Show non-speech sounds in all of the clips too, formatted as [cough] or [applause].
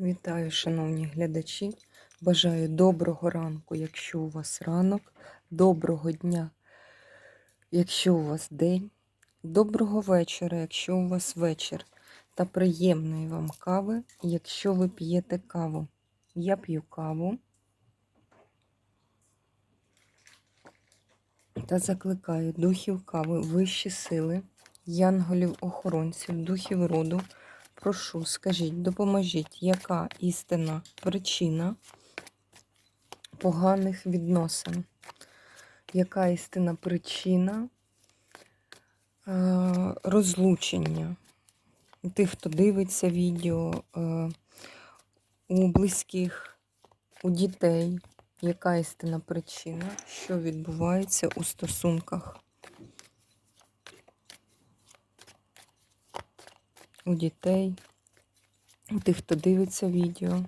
Вітаю, шановні глядачі. Бажаю доброго ранку, якщо у вас ранок, доброго дня, якщо у вас день, доброго вечора, якщо у вас вечір, та приємної вам кави, якщо ви п'єте каву. Я п'ю каву та закликаю духів кави, вищі сили, янголів-охоронців, духів роду. Прошу, скажіть, допоможіть, яка істина причина поганих відносин? Яка істина причина е, розлучення тих, хто дивиться відео е, у близьких, у дітей? Яка істина причина, що відбувається у стосунках? У дітей, у тих, хто дивиться відео,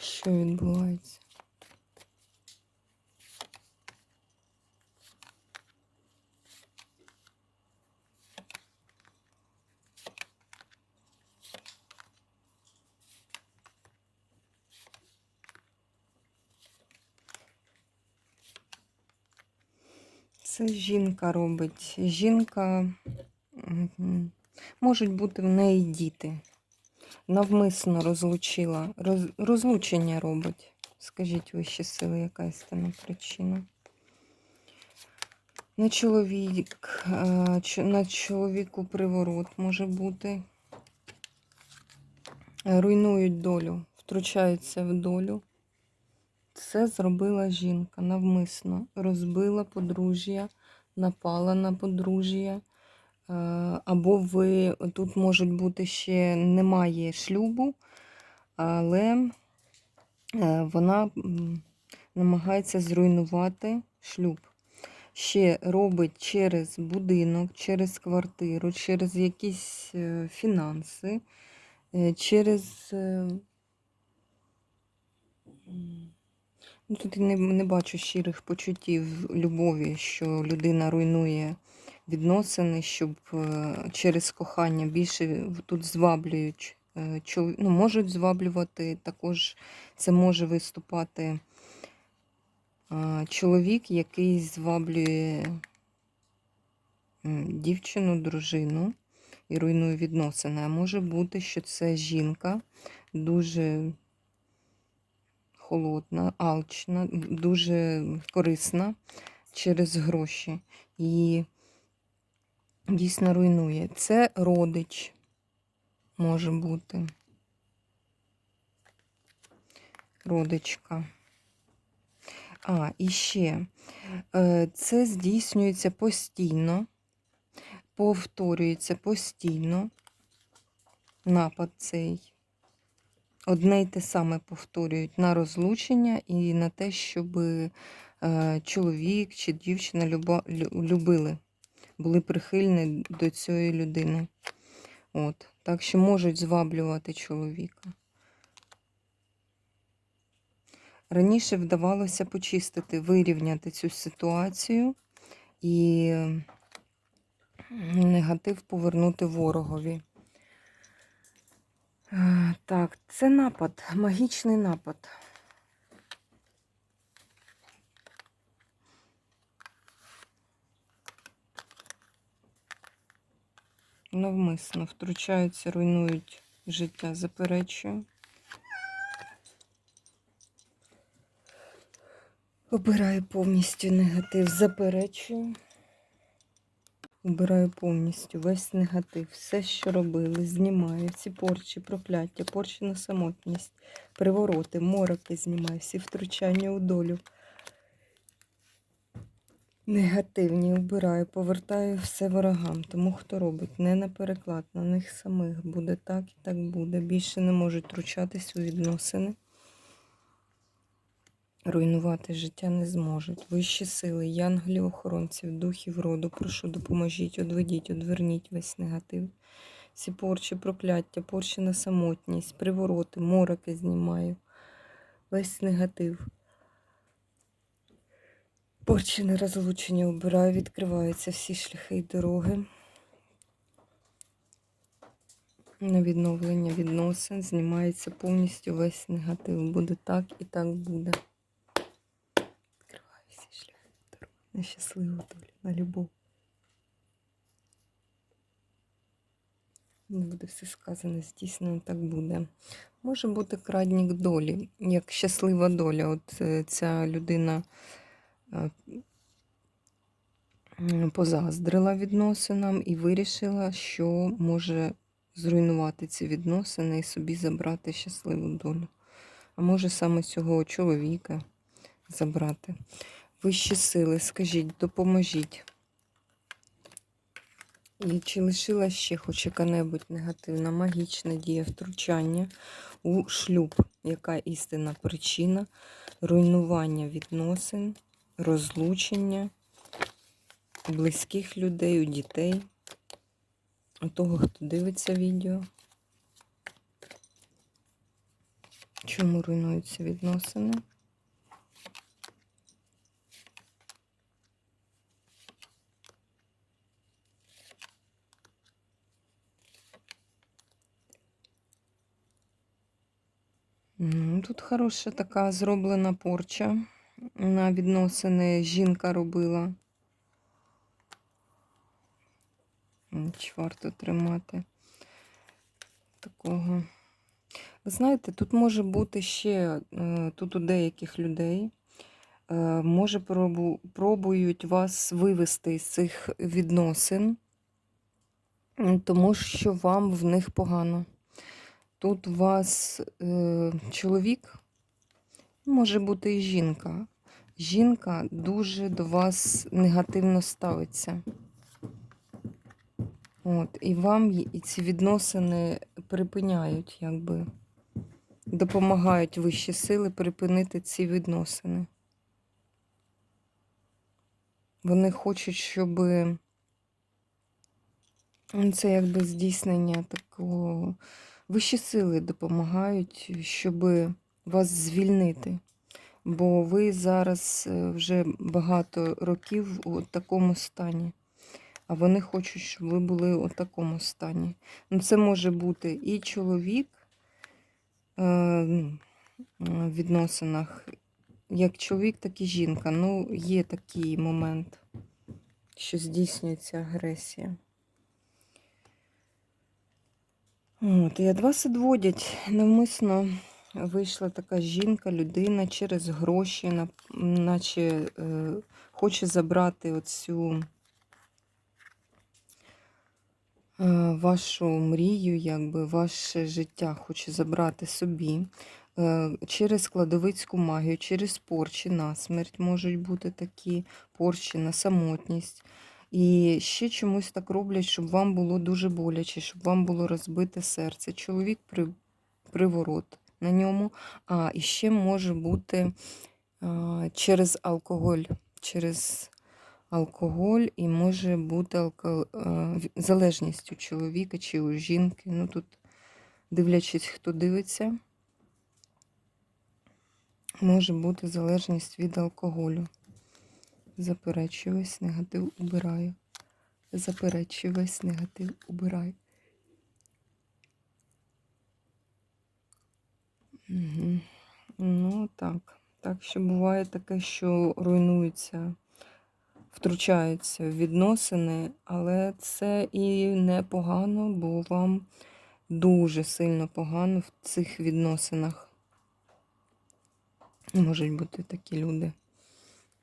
що відбувається. Це жінка робить. Жінка Можуть бути в неї діти. Навмисно розлучила. Роз, розлучення робить. Скажіть вищі сили, яка істинна причина? На чоловік, е, на чоловіку приворот може бути. Руйнують долю, втручаються в долю. Це зробила жінка навмисно. Розбила подружжя, напала на подружжя. Е, Або ви тут можуть бути ще немає шлюбу, але е, вона намагається зруйнувати шлюб. Ще робить через будинок, через квартиру, через якісь е, фінанси, через. Ну, тут не, не бачу щирих почуттів любові, що людина руйнує відносини, щоб е, через кохання більше тут зваблюють е, ну, можуть зваблювати. Також це може виступати е, чоловік, який зваблює дівчину, дружину і руйнує відносини. А може бути, що це жінка дуже холодна, алчна, дуже корисна через гроші. І дійсно руйнує. Це родич може бути. Родичка. А, і ще е, це здійснюється постійно, повторюється постійно напад цей. Одне й те саме повторюють на розлучення і на те, щоб е, чоловік чи дівчина любили були прихильні до цієї людини. От. Так що можуть зваблювати чоловіка. Раніше вдавалося почистити, вирівняти цю ситуацію і негатив повернути ворогові. Е, Так, це напад, магічний напад. Навмисно втручаються, руйнують життя, заперечую. Обираю повністю негатив, заперечую. Обираю повністю весь негатив, все, що робили, знімаю всі порчі, прокляття, порчі на самотність, привороти, мороки знімаю, всі втручання у долю. Негативні обираю, повертаю все ворогам. Тому хто робить не на переклад, на них самих буде так і так буде. Більше не можуть втручатись у відносини. Руйнувати життя не зможуть. Вищі сили, янголів, охоронців, духів роду, прошу, допоможіть, одведіть, одверніть весь негатив. Всі порчі, прокляття, порчі на самотність, привороти, мороки знімаю. Весь негатив. Порчене розлучення обираю, відкриваються всі шляхи і дороги. на відновлення відносин, знімається повністю весь негатив. Буде так і так буде. Відкриваю всі шляхи дороги на щасливу долю, на любов. Не буде все сказане, здійснено, так буде. Може бути крадник долі, як щаслива доля. От е, ця людина позаздрила відносинам і вирішила, що може зруйнувати ці відносини і собі забрати щасливу долю. А може саме цього чоловіка забрати. Вищі сили, скажіть, допоможіть. І чи лишила ще хоч яка-небудь негативна магічна дія втручання у шлюб? Яка істинна причина руйнування відносин, розлучення у близьких людей, у дітей, у того, хто дивиться відео? Чому руйнуються відносини? Тут хороша така зроблена порча на відносини. Жінка робила. Чи варто тримати такого? Ви знаєте, тут може бути ще, е, тут у деяких людей, е, може пробу, пробують вас вивести з цих відносин, тому що вам в них погано. Тут у вас е, чоловік, може бути і жінка. Жінка дуже до вас негативно ставиться. От, і вам і ці відносини припиняють, якби допомагають вищі сили припинити ці відносини. Вони хочуть, щоб це якби здійснення такого. Вищі сили допомагають, щоб вас звільнити. Бо ви зараз е, вже багато років у такому стані. А вони хочуть, щоб ви були у такому стані. Ну, це може бути і чоловік е, в відносинах, як чоловік, так і жінка. Ну, є такий момент, що здійснюється агресія. От, і від вас відводять навмисно вийшла така жінка, людина через гроші, наче е, хоче забрати оцю е, вашу мрію, якби ваше життя хоче забрати собі. Е, через кладовицьку магію, через порчі на смерть можуть бути такі порчі на самотність. І ще чомусь так роблять, щоб вам було дуже боляче, щоб вам було розбите серце. Чоловік при, приворот на ньому, а і ще може бути через алкоголь. Через алкоголь і може бути алко... залежність у чоловіка чи у жінки. Ну тут, дивлячись, хто дивиться, може бути залежність від алкоголю. Заперечую весь негатив убираю. Заперечую весь негатив убираю. Ну так. Так що буває таке, що руйнуються, втручаються в відносини, але це і непогано, бо вам дуже сильно погано в цих відносинах. Можуть бути такі люди,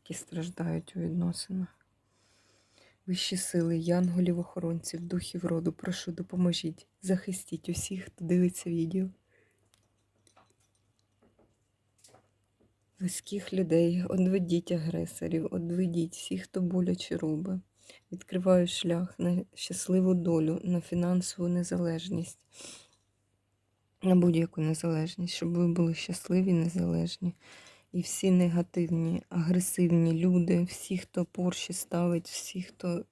які страждають у відносинах. Вищі сили, янголів, охоронців, духів роду, прошу, допоможіть, захистіть усіх, хто дивиться відео. Близьких людей, одведіть агресорів, одведіть всіх, хто боляче робить. Відкриваю шлях на щасливу долю, на фінансову незалежність, на будь-яку незалежність, щоб ви були щасливі, незалежні. І всі негативні, агресивні люди, всі, хто порші ставить, всі, хто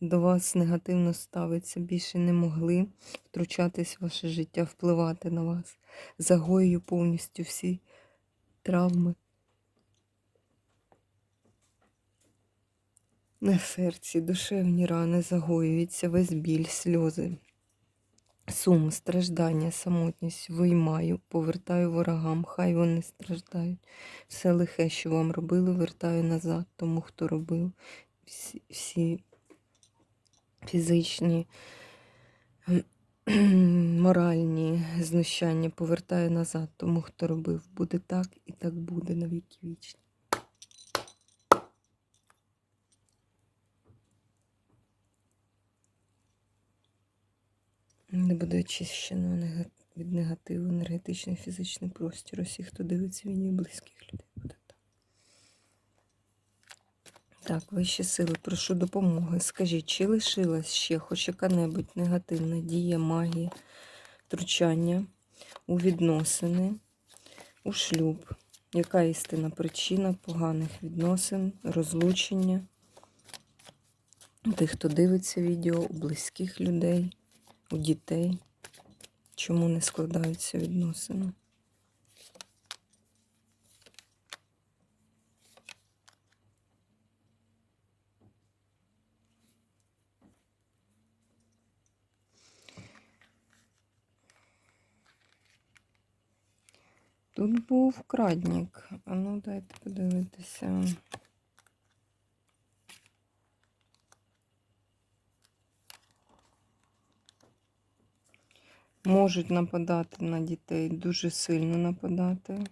до вас негативно ставиться, більше не могли втручатись в ваше життя, впливати на вас. Загоюю повністю всі травми. На серці душевні рани загоюються, весь біль, сльози. Сум, страждання, самотність виймаю, повертаю ворогам, хай вони страждають. Все лихе, що вам робили, вертаю назад, тому хто робив всі, всі фізичні, [clears throat] моральні знущання повертаю назад, тому хто робив. Буде так і так буде на віки вічні. Не буде очищено від негативу енергетичний фізичний простір. Усіх, хто дивиться відео близьких людей. Буде так. Вищі сили, прошу допомоги. Скажіть, чи лишилась ще хоч яка-небудь негативна дія магії, втручання у відносини, у шлюб? Яка істинна причина поганих відносин, розлучення? Тих, хто дивиться відео, у близьких людей, у дітей? Чому не складаються відносини? Тут був крадник. А ну дайте подивитися. Можуть нападати на дітей, дуже сильно нападати,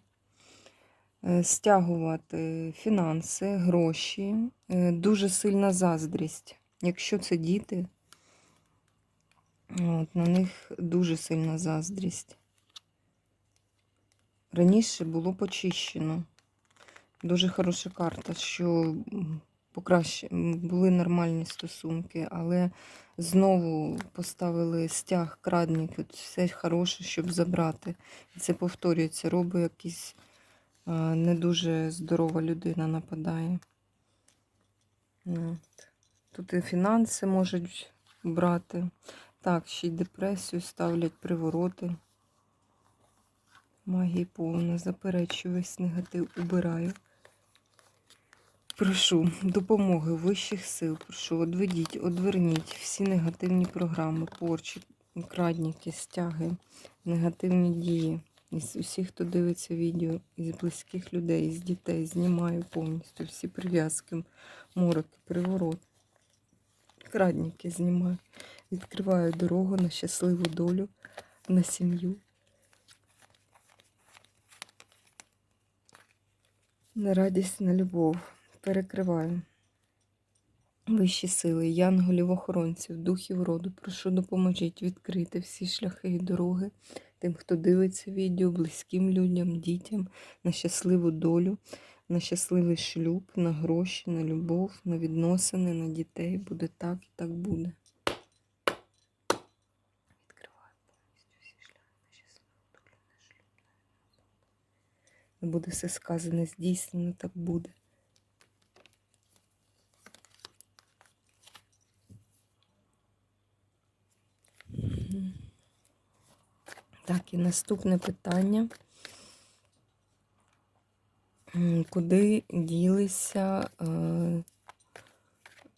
Е, стягувати фінанси, гроші, Е, дуже сильна заздрість. Якщо це діти, от, на них дуже сильна заздрість. Раніше було почищено. Дуже хороша карта, що покраще були нормальні стосунки, але знову поставили стяг крадник, от все хороше, щоб забрати. І це повторюється. Робить якийсь а, не дуже здорова людина нападає. Тут і фінанси можуть брати. Так, ще й депресію ставлять привороти. Магії повна, заперечую весь негатив, убираю. Прошу допомоги вищих сил. Прошу, одведіть, одверніть всі негативні програми, порчі, крадніки, стяги, негативні дії. Із усіх, хто дивиться відео, із близьких людей, із дітей, знімаю повністю всі прив'язки, мороки, приворот. Крадніки знімаю. Відкриваю дорогу на щасливу долю, на сім'ю. На радість, на любов. Перекриваю. Вищі сили, янголів, охоронців, духів роду, прошу допоможіть відкрити всі шляхи і дороги тим, хто дивиться відео, близьким людям, дітям, на щасливу долю, на щасливий шлюб, на гроші, на любов, на відносини, на дітей. Буде так і так буде. Відкриваю повністю всі шляхи на щасливу долю, на шлюб, на відносини. Буде все сказане, здійснено, так буде. Так, і наступне питання. Куди ділися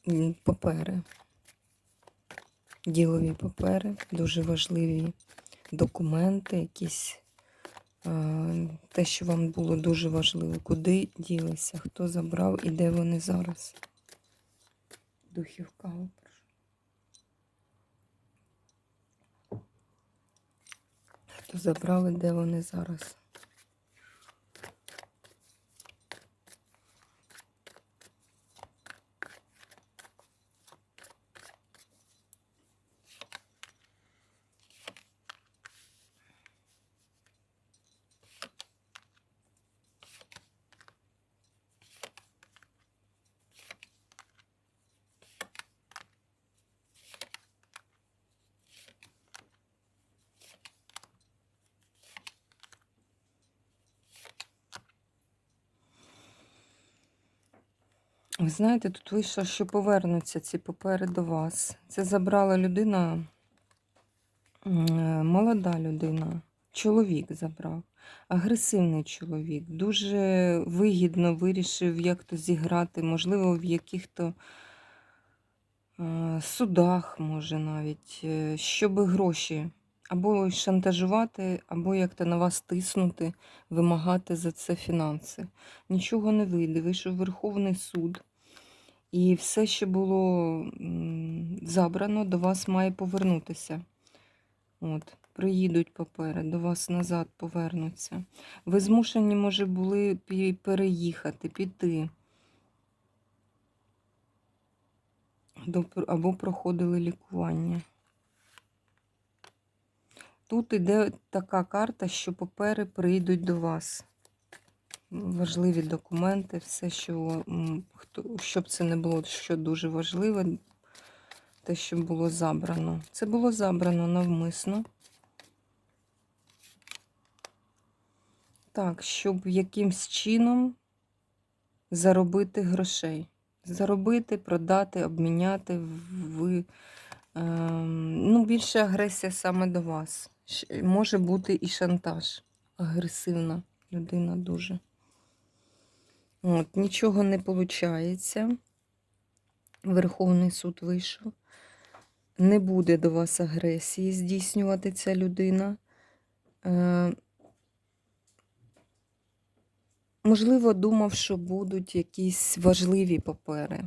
е, папери? Ділові папери, дуже важливі документи, якісь те, що вам було дуже важливо. Куди ділися? Хто забрав і де вони зараз? Духів каву. Хто забрав і де вони зараз? Ви знаєте, тут вийшло, що повернуться ці папери до вас. Це забрала людина, е, молода людина, чоловік забрав, агресивний чоловік, дуже вигідно вирішив як-то зіграти, можливо, в яких-то е, судах, може навіть, е, щоб гроші або шантажувати, або як-то на вас тиснути, вимагати за це фінанси. Нічого не вийде. Вийшов Верховний суд. І все, що було забрано, до вас має повернутися. От, приїдуть папери, до вас назад повернуться. Ви змушені, може, були переїхати, піти. Або проходили лікування. Тут іде така карта, що папери прийдуть до вас. Важливі документи, все, що щоб це не було що дуже важливе, те, що було забрано. Це було забрано навмисно. Так, щоб якимсь чином заробити грошей. Заробити, продати, обміняти в. Ем, ну, більше агресія саме до вас. Може бути і шантаж. Агресивна людина дуже. От, нічого не виходить. Верховний суд вийшов. Не буде до вас агресії здійснювати ця людина. Е, можливо, думав, що будуть якісь важливі папери.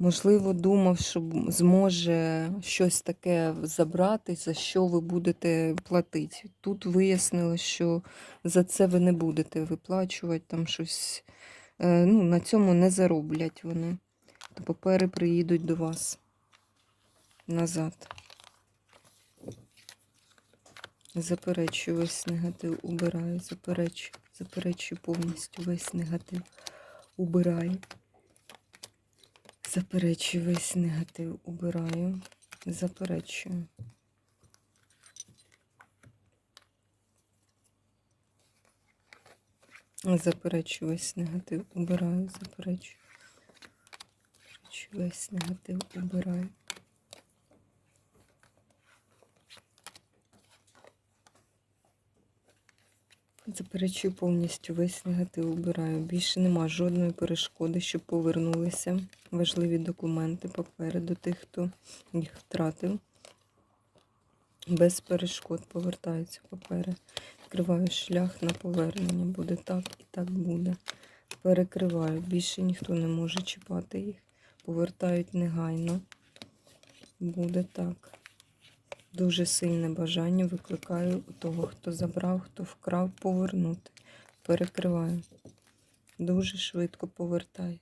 Можливо, думав, що зможе щось таке забрати, за що ви будете платити. Тут вияснилось, що за це ви не будете виплачувати там щось. Е, Ну, на цьому не зароблять вони. То папери приїдуть до вас назад. Заперечую весь негатив, убираю, заперечую, заперечую повністю весь негатив, убираю. Заперечую весь негатив, убираю, заперечую. Заперечую весь негатив, убираю, заперечую. Заперечую весь негатив, убираю. Заперечую повністю весь негатив убираю. Більше нема жодної перешкоди, щоб повернулися важливі документи попереду тих, хто їх втратив. Без перешкод повертаються папери. Відкриваю шлях на повернення. Буде так і так буде. Перекриваю. Більше ніхто не може чіпати їх. Повертають негайно. Буде так. Дуже сильне бажання викликаю у того, хто забрав, хто вкрав, повернути. Перекриваю. Дуже швидко повертай.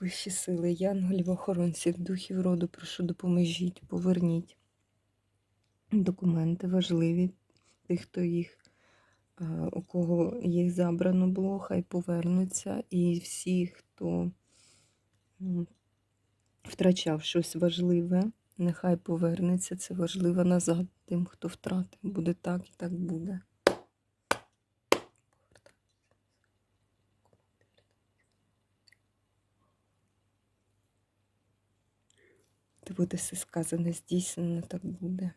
Вищі сили, янголів, охоронців, духів роду, прошу допоможіть, поверніть документи важливі, тих, хто їх, е, у кого їх забрано було, хай повернуться. І всі, хто втрачав щось важливе, нехай повернеться. Це важливо назад тим, хто втратив. Буде так і так буде. Де буде все сказане, здійснено, так буде.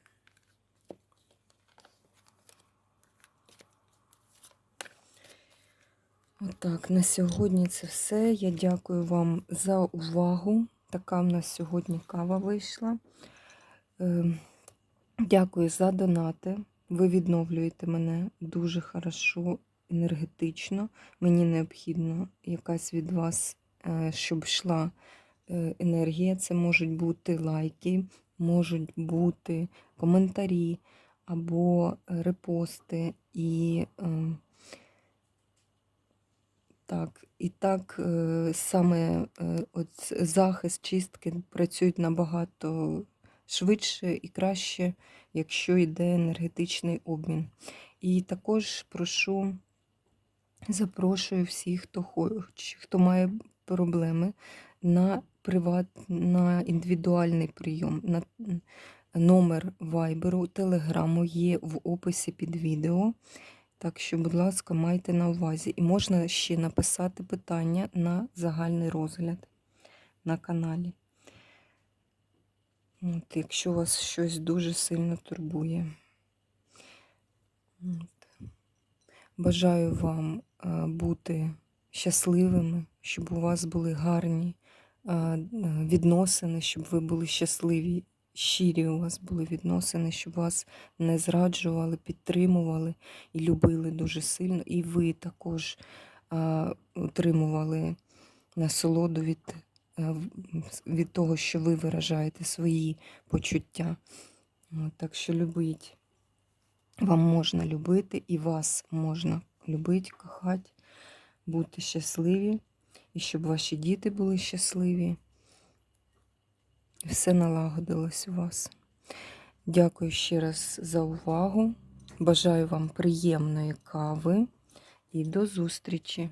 Отак, на сьогодні це все. Я дякую вам за увагу. Така в нас сьогодні кава вийшла. Ем, Дякую за донати. Ви відновлюєте мене дуже хорошо, енергетично. Мені необхідно якась від вас, е, щоб йшла е, енергія. Це можуть бути лайки, можуть бути коментарі або репости. І ем, так, і так е, саме е, от захист, чистки працюють набагато швидше і краще, якщо йде енергетичний обмін. І також прошу, запрошую всіх, хто хоче, хто має проблеми на приват, на індивідуальний прийом. На номер вайберу, телеграму є в описі під відео. Так що, будь ласка, майте на увазі. І можна ще написати питання на загальний розгляд на каналі. От, якщо вас щось дуже сильно турбує. От. Бажаю вам е, бути щасливими, щоб у вас були гарні е, відносини, щоб ви були щасливі, щирі у вас були відносини, щоб вас не зраджували, підтримували і любили дуже сильно. І ви також е, отримували насолоду від, від того, що ви виражаєте свої почуття. От, так що любіть. Вам можна любити і вас можна любити, кохати, бути щасливі, і щоб ваші діти були щасливі. Все налагодилось у вас. Дякую ще раз за увагу. Бажаю вам приємної кави і до зустрічі!